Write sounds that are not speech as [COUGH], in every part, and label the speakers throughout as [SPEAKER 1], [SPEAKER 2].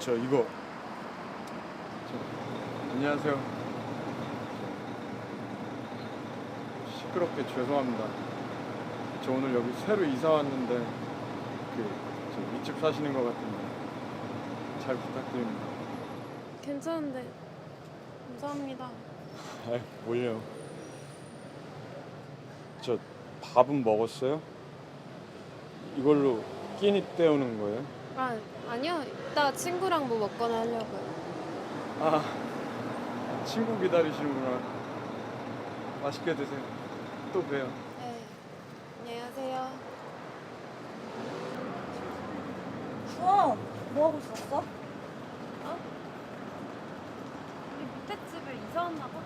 [SPEAKER 1] 저 이거 저, 안녕하세요. 시끄럽게 죄송합니다. 저 오늘 여기 새로 이사 왔는데 그저 윗집 사시는 것 같은데 잘 부탁드립니다.
[SPEAKER 2] 괜찮은데 감사합니다.
[SPEAKER 1] 아이 뭘요? 저 밥은 먹었어요? 이걸로 끼니 때우는 거예요?
[SPEAKER 2] 아 아니요 이따 친구랑 뭐 먹거나 하려고요.
[SPEAKER 1] 아 친구 기다리시는구나. 맛있게 드세요. 또 봬요.
[SPEAKER 2] 네 안녕하세요.
[SPEAKER 3] 주원, 뭐 하고 있었어?
[SPEAKER 2] 우리 밑에 집에 이사 왔나 봐.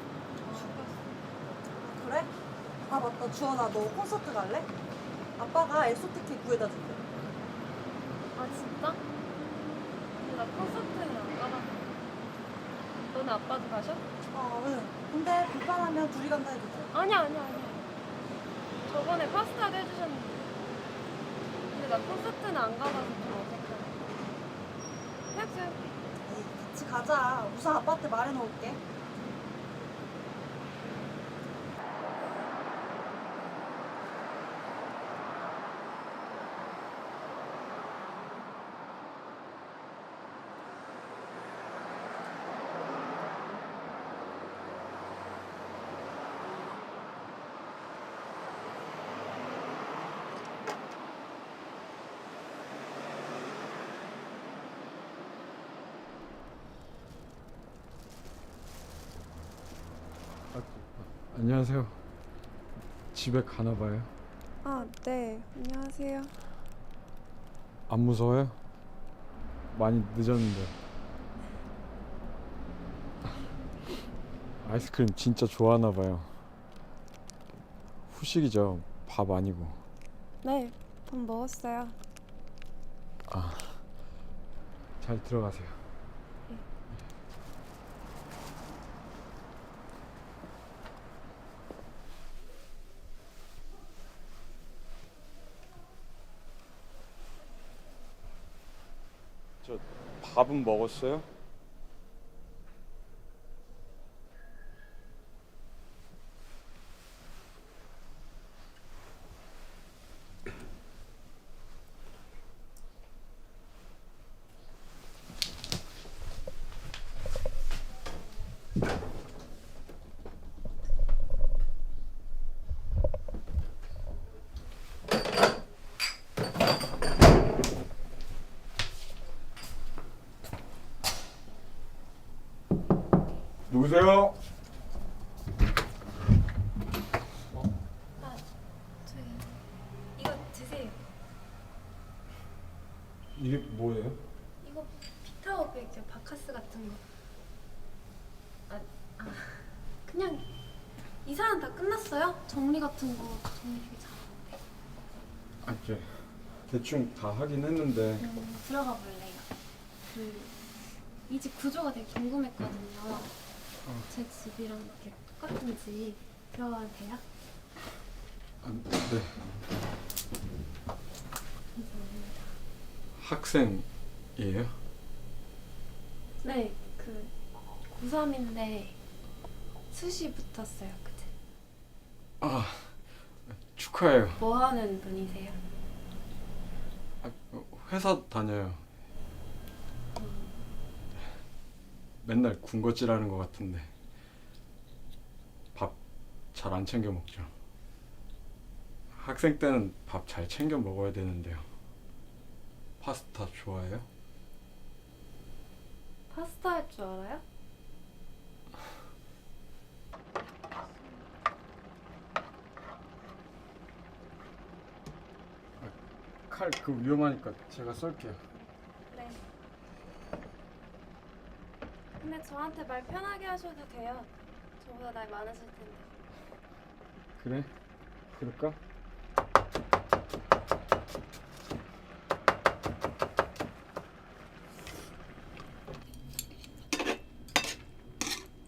[SPEAKER 3] 그래? 아 맞다, 주원아, 너 콘서트 갈래? 아빠가 엑소 티켓 구해다 준대.
[SPEAKER 2] 아 진짜? 나 콘서트는 안 가봤어. 너네 아빠도 가셔?
[SPEAKER 3] 아, 응. 근데 불편하면 둘이 간다 해도 돼.
[SPEAKER 2] 아니야 아니야 아니야. 저번에 파스타도 해주셨는데. 근데 나 콘서트는 안 가봐서 좀 어색해. 해줘.
[SPEAKER 3] 에이, 같이 가자. 우선 아빠한테 말해놓을게.
[SPEAKER 1] 안녕하세요. 집에 가나 봐요.
[SPEAKER 2] 아 네 안녕하세요.
[SPEAKER 1] 안 무서워요? 많이 늦었는데. 아이스크림 진짜 좋아하나 봐요. 후식이죠. 밥 아니고.
[SPEAKER 2] 네 밥 먹었어요.
[SPEAKER 1] 잘 들어가세요. 저 밥은 먹었어요? 누구세요?
[SPEAKER 2] 저기 이거 드세요.
[SPEAKER 1] 이게 뭐예요?
[SPEAKER 2] 이거 피타오백이요 바카스 같은 거. 아, 아 그냥 이사는 다 끝났어요? 정리 같은 거 정리 되게 잘하는데.
[SPEAKER 1] 아, 이제 대충 다 하긴 했는데
[SPEAKER 2] 음, 들어가 볼래요. 그 이 집 구조가 되게 궁금했거든요. 제 집이랑 이렇게 똑같은지 들어가도 돼요?
[SPEAKER 1] 아, 네
[SPEAKER 2] 감사합니다.
[SPEAKER 1] 학생이에요?
[SPEAKER 2] 네, 그 고3인데 수시 붙었어요. 그제.
[SPEAKER 1] 아 축하해요.
[SPEAKER 2] 뭐 하는 분이세요?
[SPEAKER 1] 아, 회사 다녀요. 맨날 군것질하는 것 같은데 밥 잘 안 챙겨 먹죠. 학생 때는 밥 잘 챙겨 먹어야 되는데요. 파스타 좋아해요?
[SPEAKER 2] 파스타 할 줄 알아요?
[SPEAKER 1] 칼 그 위험하니까 제가 쏠게요.
[SPEAKER 2] 네. 근데 저한테 말 편하게 하셔도 돼요. 저보다 나이 많으실 텐데.
[SPEAKER 1] 그래? 그럴까?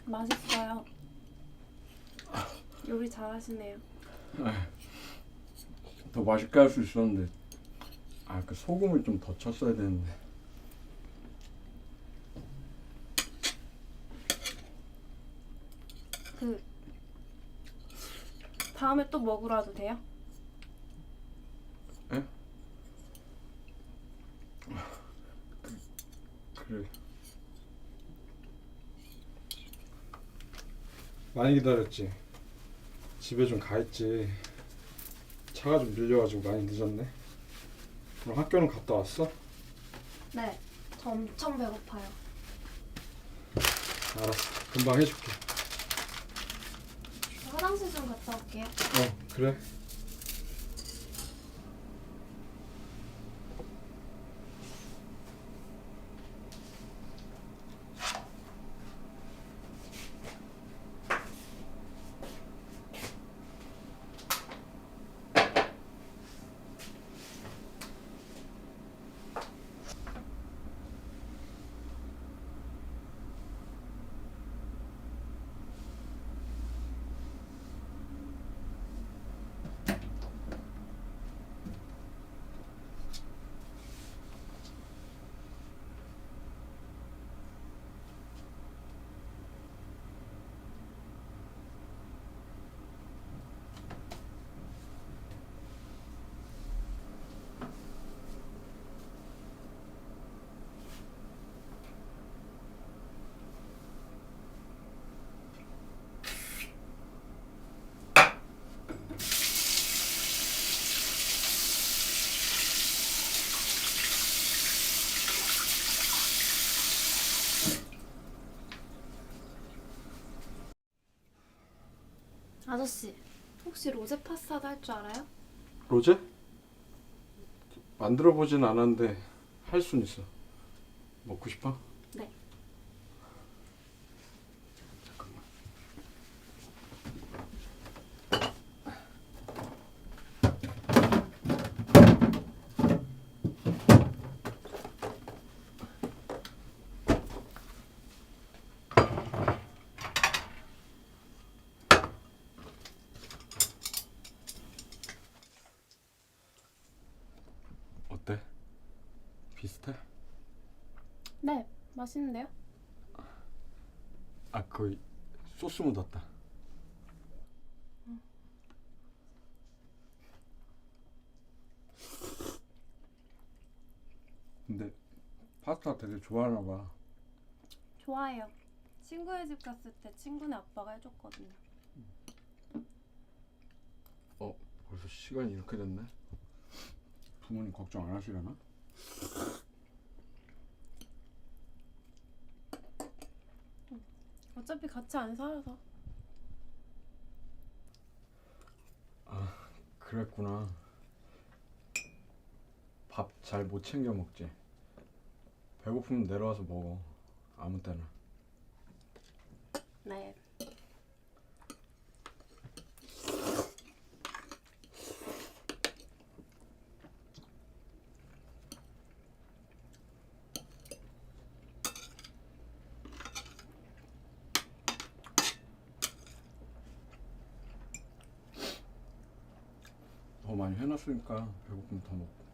[SPEAKER 2] 맛있어요. 요리 잘하시네요.
[SPEAKER 1] 더 맛있게 할 수 있었는데 아 그 소금을 좀 더 쳤어야 되는데
[SPEAKER 2] 그 다음에 또 먹으러 와도 돼요?
[SPEAKER 1] 그래. 많이 기다렸지. 집에 좀 가 있지. 차가 좀 밀려가지고 많이 늦었네. 그럼 학교는 갔다 왔어?
[SPEAKER 2] 네. 저 엄청 배고파요.
[SPEAKER 1] 알았어. 금방 해줄게.
[SPEAKER 2] 저 화장실 좀 갔다 올게요.
[SPEAKER 1] 어, 그래.
[SPEAKER 2] 아저씨, 혹시 로제 파스타도 할 줄 알아요?
[SPEAKER 1] 로제? 만들어 보진 않았는데 할 순 있어. 먹고 싶어?
[SPEAKER 2] 네.
[SPEAKER 1] 잠깐만. 어때? 비슷해?
[SPEAKER 2] 네, 맛있는데요?
[SPEAKER 1] 아 거의 소스 묻었다. 근데 파스타 되게 좋아하나 봐.
[SPEAKER 2] 좋아해요. 친구의 집 갔을 때 친구네 아빠가 해줬거든요.
[SPEAKER 1] 어 벌써 시간이 이렇게 됐네. 부모님 걱정 안 하시려나?
[SPEAKER 2] 어차피 같이 안 살아서.
[SPEAKER 1] 그랬구나. 밥 잘 못 챙겨 먹지. 배고프면 내려와서 먹어. 아무 때나.
[SPEAKER 2] 네.
[SPEAKER 1] 더 해놨으니까 배고프면 더 먹고.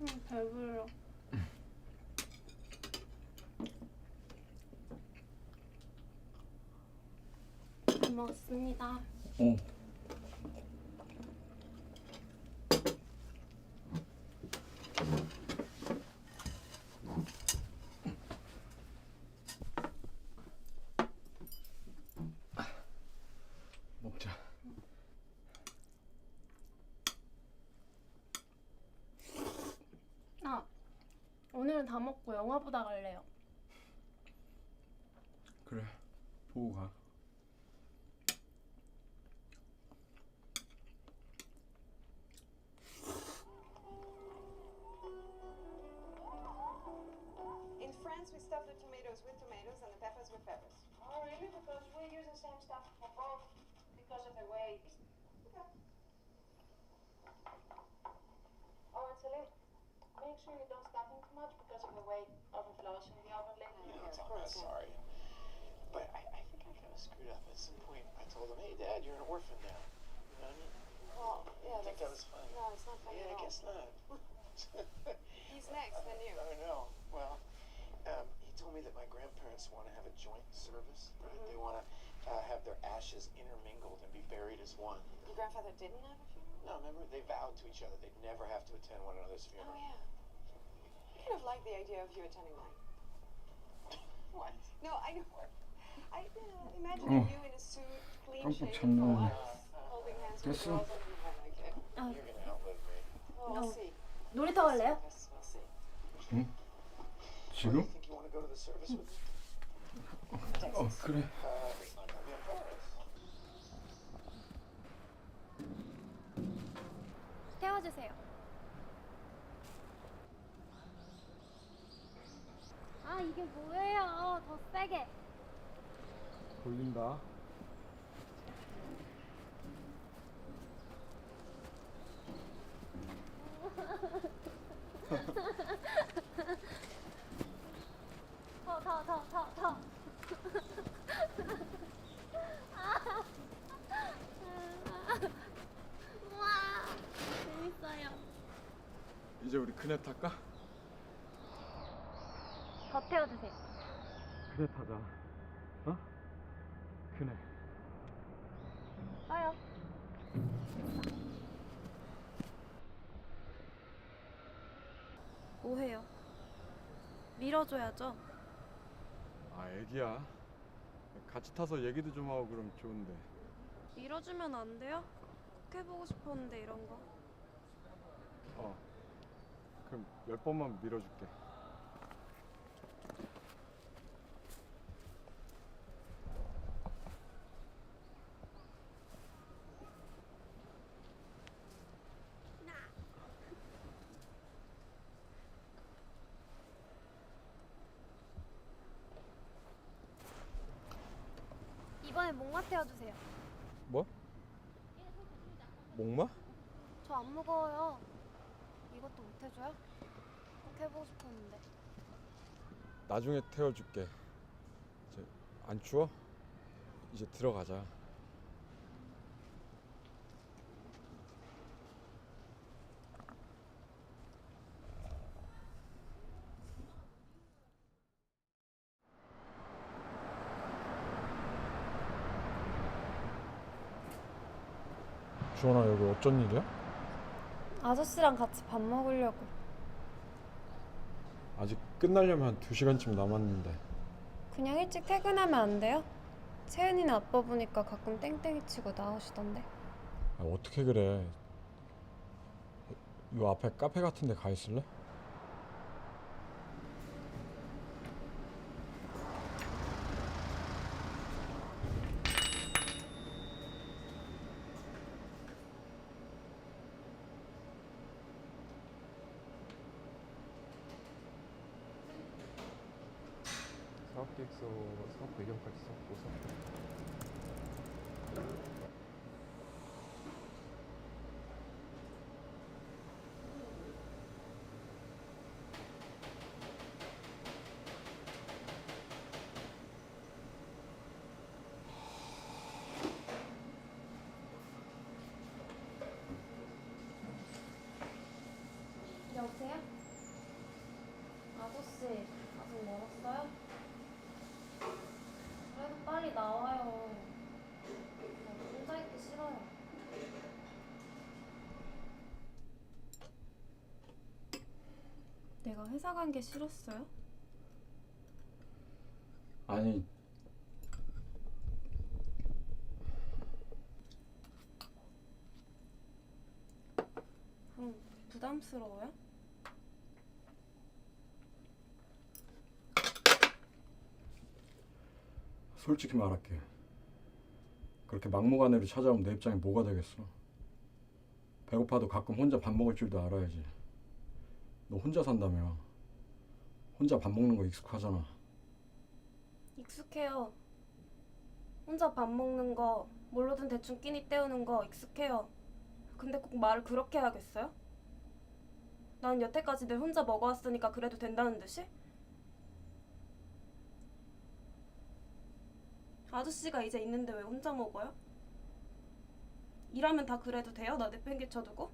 [SPEAKER 2] 음, 배불러. 먹었습니다.
[SPEAKER 1] 어. 먹자.
[SPEAKER 2] 아, 오늘은 다 먹고 영화 보다 갈래요.
[SPEAKER 1] 그래. 보고 가.
[SPEAKER 4] Tomatoes with tomatoes and the peppers with peppers.
[SPEAKER 5] Oh, really? Because we use the same stuff for both because of the way. Oh, and Celine, make sure you don't stuff them too much because of the weight overflows in the oven lately.
[SPEAKER 6] You know, tell him sorry. But I, I think I kind of screwed up. At some point, I told him, "Hey, Dad, you're an orphan now." You know what I mean?
[SPEAKER 4] Well, yeah,
[SPEAKER 6] I think that was funny.
[SPEAKER 4] no, it's not funny
[SPEAKER 6] yeah,
[SPEAKER 4] at
[SPEAKER 6] I
[SPEAKER 4] all.
[SPEAKER 6] guess not. [LAUGHS]
[SPEAKER 4] He's next, then you.
[SPEAKER 6] I know. Well, he told me that my grandparents want to have a joint service. Right? They
[SPEAKER 4] Mm-hmm.
[SPEAKER 6] want to uh, have their ashes intermingled and be buried as one.
[SPEAKER 4] Your grandfather didn't have a funeral?
[SPEAKER 6] No, remember they vowed to each other they'd never have to attend one another's
[SPEAKER 4] Oh,
[SPEAKER 6] funeral.
[SPEAKER 4] yeah. I kind of like the idea of you attending mine. [LAUGHS]
[SPEAKER 6] What?
[SPEAKER 4] No, I know. I uh, imagine
[SPEAKER 1] Oh.
[SPEAKER 4] you in a suit, clean
[SPEAKER 1] 깜빡
[SPEAKER 4] shaven
[SPEAKER 1] 잤네.
[SPEAKER 4] for once, holding hands with
[SPEAKER 1] 됐어.
[SPEAKER 4] girls. I mean, I like it.
[SPEAKER 6] You're gonna outlive me.
[SPEAKER 4] Oh, we'll see.
[SPEAKER 2] 놀이터 갈래요?
[SPEAKER 4] Yes, we'll see.
[SPEAKER 6] Do you
[SPEAKER 1] 지금?
[SPEAKER 6] Think you want to go to the service with me?
[SPEAKER 1] 어 그래.
[SPEAKER 6] Uh.
[SPEAKER 2] 태워주세요. 아 이게 뭐예요? 더 세게.
[SPEAKER 1] 돌린다.
[SPEAKER 2] 더 더 더 더 더. 우와 재밌어요.
[SPEAKER 1] 이제 우리 그네 탈까?
[SPEAKER 2] 더 태워주세요.
[SPEAKER 1] 그네 타자. 어? 그네.
[SPEAKER 2] 떠요. 뭐해요? 밀어줘야죠.
[SPEAKER 1] 아 애기야. 같이 타서 얘기도 좀 하고 그럼 좋은데.
[SPEAKER 2] 밀어주면 안 돼요? 꼭 해보고 싶었는데 이런 거.
[SPEAKER 1] 어. 그럼 열 번만 밀어줄게.
[SPEAKER 2] 태워주세요.
[SPEAKER 1] 뭐? 목마?
[SPEAKER 2] 저 안 무거워요. 이것도 못 해줘요? 꼭 해보고 싶었는데.
[SPEAKER 1] 나중에 태워줄게. 이제 안 추워? 이제 들어가자. 어쩐 일이야?
[SPEAKER 2] 아저씨랑 같이 밥 먹으려고.
[SPEAKER 1] 아직 끝나려면 한 2시간쯤 남았는데
[SPEAKER 2] 그냥 일찍 퇴근하면 안 돼요? 채은이는 아빠 보니까 가끔 땡땡이 치고 나오시던데.
[SPEAKER 1] 아, 어떻게 그래 요 앞에 카페 같은 데 가 있을래?
[SPEAKER 2] Pixel. Let's hope we don't get something. 회사 간 게 싫었어요?
[SPEAKER 1] 아니
[SPEAKER 2] 그럼 부담스러워요?
[SPEAKER 1] 솔직히 말할게 그렇게 막무가내로 찾아오면 내 입장에 뭐가 되겠어 배고파도 가끔 혼자 밥 먹을 줄도 알아야지 너 혼자 산다며 혼자 밥 먹는 거 익숙하잖아
[SPEAKER 2] 익숙해요. 혼자 밥 먹는 거, 뭘로든 대충 끼니 때우는 거 익숙해요. 근데 꼭 말을 그렇게 해야겠어요?
[SPEAKER 7] 난 여태까지 늘 혼자 먹어왔으니까 그래도 된다는 듯이? 아저씨가 이제 있는데 왜 혼자 먹어요? 일하면 다 그래도 돼요? 나 내팽개쳐두고?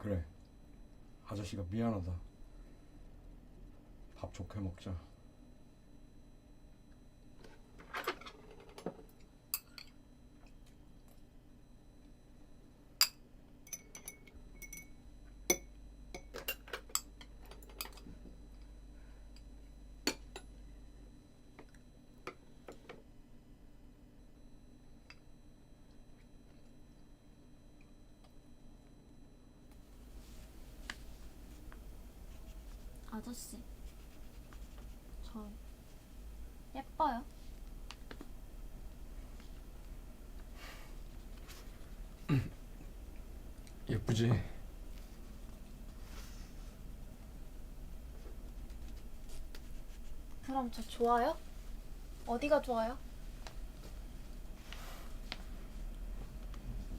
[SPEAKER 1] 그래. 아저씨가 미안하다. 밥 좋게 먹자.
[SPEAKER 2] 아저씨, 저 예뻐요? [LAUGHS]
[SPEAKER 1] 예쁘지?
[SPEAKER 2] 그럼 저 좋아요? 어디가 좋아요?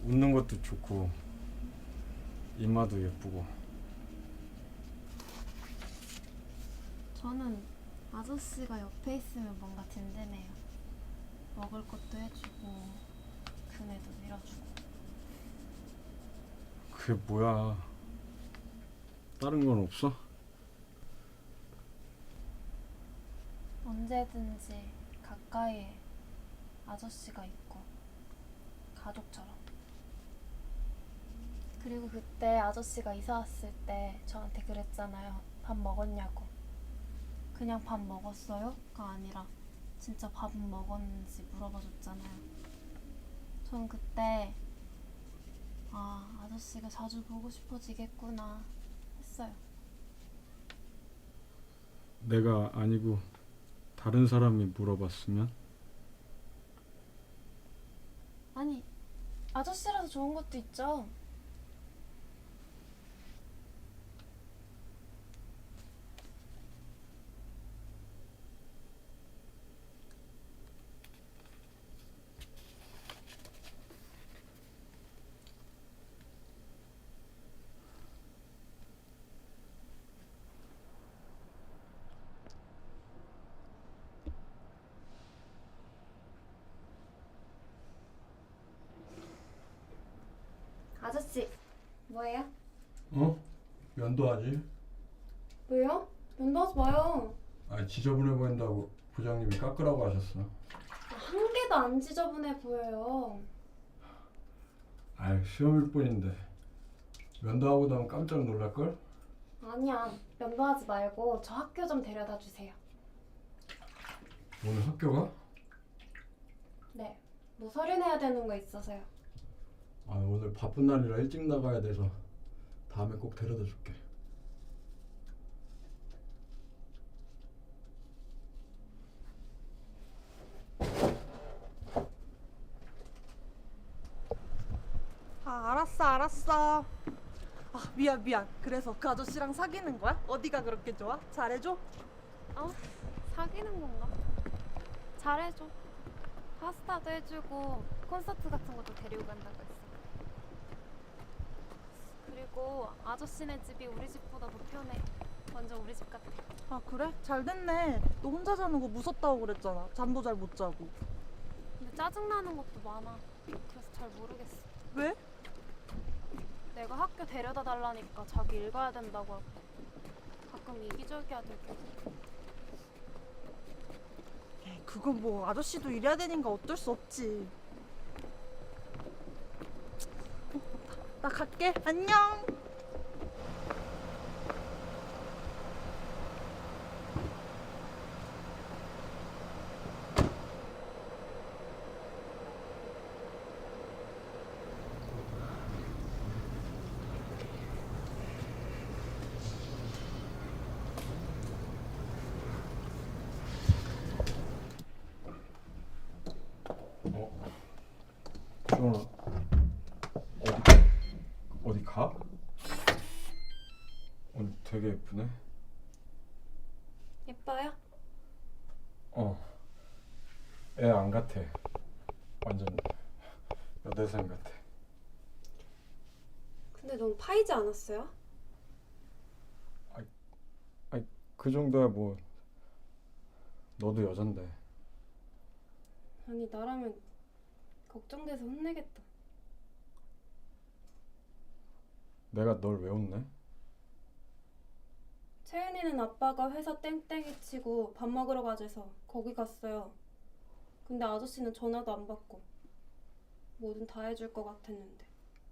[SPEAKER 1] 웃는 것도 좋고 이마도 예쁘고
[SPEAKER 2] 저는 아저씨가 옆에 있으면 뭔가 든든해요. 먹을 것도 해주고 그네도 밀어주고.
[SPEAKER 1] 그게 뭐야? 다른 건 없어?
[SPEAKER 2] 언제든지 가까이에 아저씨가 있고 가족처럼. 그리고 그때 아저씨가 이사 왔을 때 저한테 그랬잖아요. 밥 먹었냐고. 그냥 밥 먹었어요?가 아니라 진짜 밥은 먹었는지 물어봐 줬잖아요. 전 그때 아 아저씨가 자주 보고 싶어지겠구나 했어요.
[SPEAKER 1] 내가 아니고 다른 사람이 물어봤으면
[SPEAKER 2] 아니 아저씨라서 좋은 것도 있죠. 아저씨 뭐예요?
[SPEAKER 1] 어? 면도하지?
[SPEAKER 2] 왜요? 면도하지 마요.
[SPEAKER 1] 아 지저분해 보인다고 부장님이 깎으라고 하셨어.
[SPEAKER 2] 한 개도 안 지저분해 보여요.
[SPEAKER 1] 아 시험일 뿐인데 면도하고 나면 깜짝 놀랄걸?
[SPEAKER 2] 아니야 면도하지 말고 저 학교 좀 데려다 주세요.
[SPEAKER 1] 오늘 학교 가?
[SPEAKER 2] 네. 뭐 서류 내야 되는 거 있어서요.
[SPEAKER 1] 아 오늘 바쁜 날이라 일찍 나가야 돼서 다음에 꼭 데려다 줄게.
[SPEAKER 3] 아 알았어 알았어. 아 미안 미안. 그래서 그 아저씨랑 사귀는 거야? 어디가 그렇게 좋아? 잘해줘?
[SPEAKER 2] 어? 사귀는 건가? 잘해줘. 파스타도 해주고 콘서트 같은 것도 데리고 간다고 했어. 그리고 아저씨네 집이 우리 집보다 더 편해. 완전 우리 집 같아.
[SPEAKER 3] 아 그래? 잘 됐네. 너 혼자 자는 거 무섭다고 그랬잖아. 잠도 잘 못 자고.
[SPEAKER 2] 근데 짜증나는 것도 많아. 그래서 잘 모르겠어.
[SPEAKER 3] 왜?
[SPEAKER 2] 내가 학교 데려다 달라니까 자기 읽어야 된다고 하고 가끔 이기적이야 되고
[SPEAKER 3] 에이, 그건 뭐 아저씨도 일해야 되니까 어쩔 수 없지. 나, 나 갈게. 안녕.
[SPEAKER 1] 어? 주원아 어디 어디 가? 오늘 되게 예쁘네.
[SPEAKER 8] 예뻐요?
[SPEAKER 1] 어. 애 안 같아. 완전 여대생 같아.
[SPEAKER 8] 근데 너무 파이지 않았어요?
[SPEAKER 1] 그 정도야 뭐. 너도 여잔데.
[SPEAKER 8] 아니 나라면 걱정돼서 혼내겠다.
[SPEAKER 1] 내가 널 왜 혼내?
[SPEAKER 2] 채은이는 아빠가 회사 땡땡이 치고 밥 먹으러 가재서 거기 갔어요. 근데 아저씨는 전화도 안 받고 뭐든 다 해줄 것 같았는데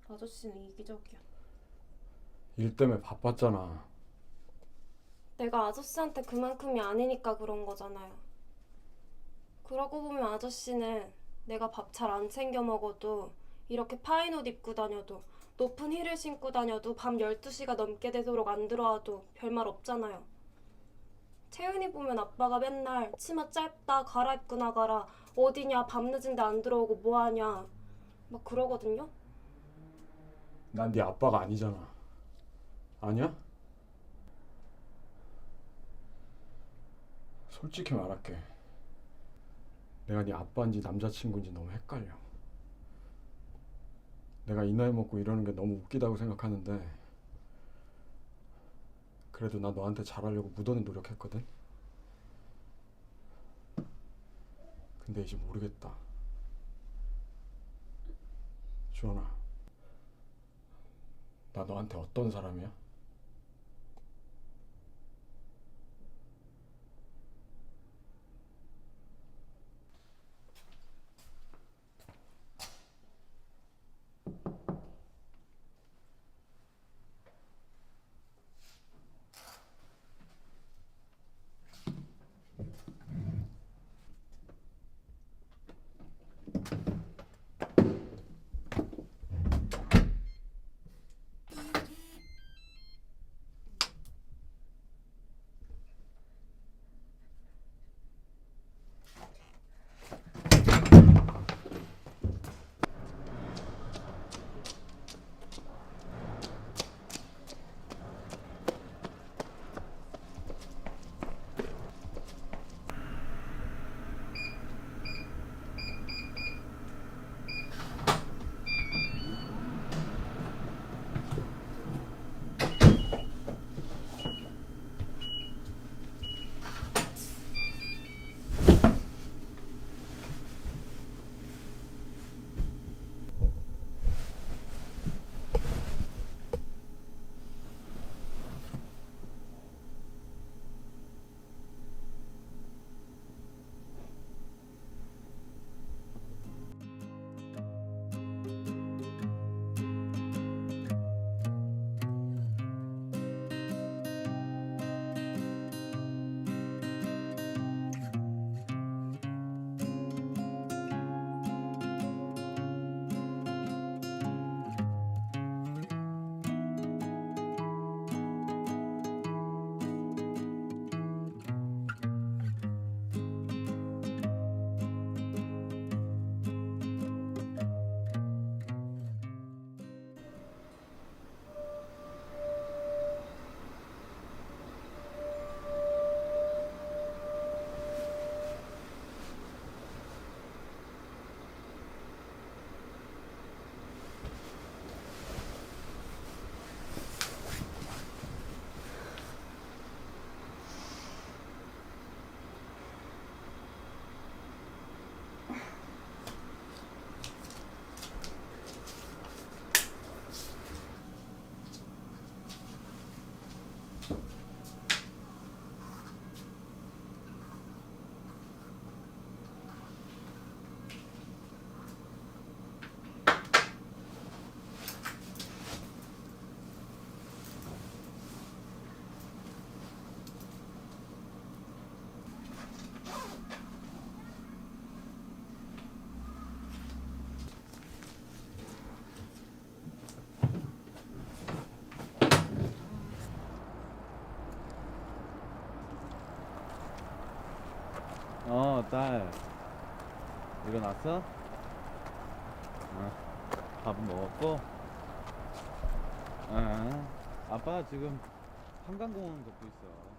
[SPEAKER 2] 아저씨는 이기적이야.
[SPEAKER 1] 일 때문에 바빴잖아.
[SPEAKER 2] 내가 아저씨한테 그만큼이 아니니까 그런 거잖아요. 그러고 보면 아저씨는 내가 밥 잘 안 챙겨 먹어도 이렇게 파인 옷 입고 다녀도 높은 힐을 신고 다녀도 밤 12시가 넘게 되도록 안 들어와도 별말 없잖아요. 채은이 보면 아빠가 맨날 치마 짧다 갈아입고 나가라 어디냐 밤 늦은데 안 들어오고 뭐하냐 막 그러거든요.
[SPEAKER 1] 난 네 아빠가 아니잖아. 아니야? 솔직히 말할게. 내가 네 아빠인지 남자친구인지 너무 헷갈려. 내가 이 나이 먹고 이러는 게 너무 웃기다고 생각하는데 그래도 나 너한테 잘하려고 무던히 노력했거든. 근데 이제 모르겠다. 주원아. 나 너한테 어떤 사람이야?
[SPEAKER 9] 딸. 일어났어? 어, 밥은 먹었고? 어, 아빠 지금 한강공원 걷고 있어.